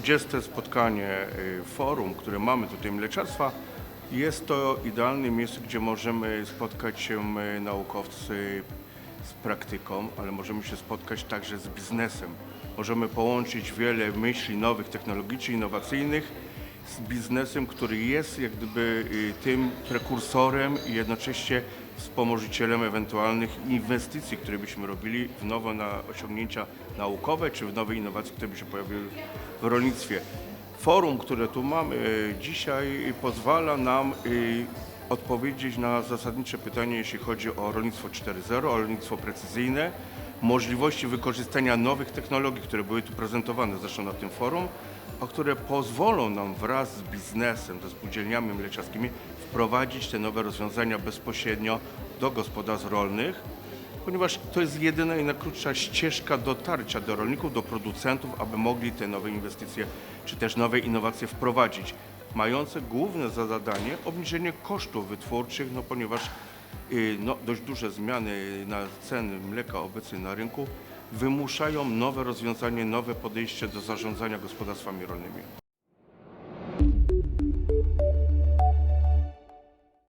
20 spotkanie y, forum, które mamy tutaj mleczarstwa. Jest to idealne miejsce, gdzie możemy spotkać się y, naukowcy z praktyką, ale możemy się spotkać także z biznesem. Możemy połączyć wiele myśli nowych, technologicznych, innowacyjnych z biznesem, który jest jak gdyby y, tym prekursorem i jednocześnie wspomożycielem ewentualnych inwestycji, które byśmy robili w nowe na osiągnięcia naukowe czy w nowe innowacje, które by się pojawiły w rolnictwie. Forum, które tu mamy y, dzisiaj pozwala nam y, odpowiedzieć na zasadnicze pytanie, jeśli chodzi o rolnictwo 4.0, o rolnictwo precyzyjne, możliwości wykorzystania nowych technologii, które były tu prezentowane zresztą na tym forum, a które pozwolą nam wraz z biznesem, ze spółdzielniami mleczarskimi wprowadzić te nowe rozwiązania bezpośrednio do gospodarstw rolnych, ponieważ to jest jedyna i najkrótsza ścieżka dotarcia do rolników, do producentów, aby mogli te nowe inwestycje czy też nowe innowacje wprowadzić, mające główne za zadanie obniżenie kosztów wytwórczych, no ponieważ no, dość duże zmiany na ceny mleka obecnie na rynku wymuszają nowe rozwiązanie, nowe podejście do zarządzania gospodarstwami rolnymi.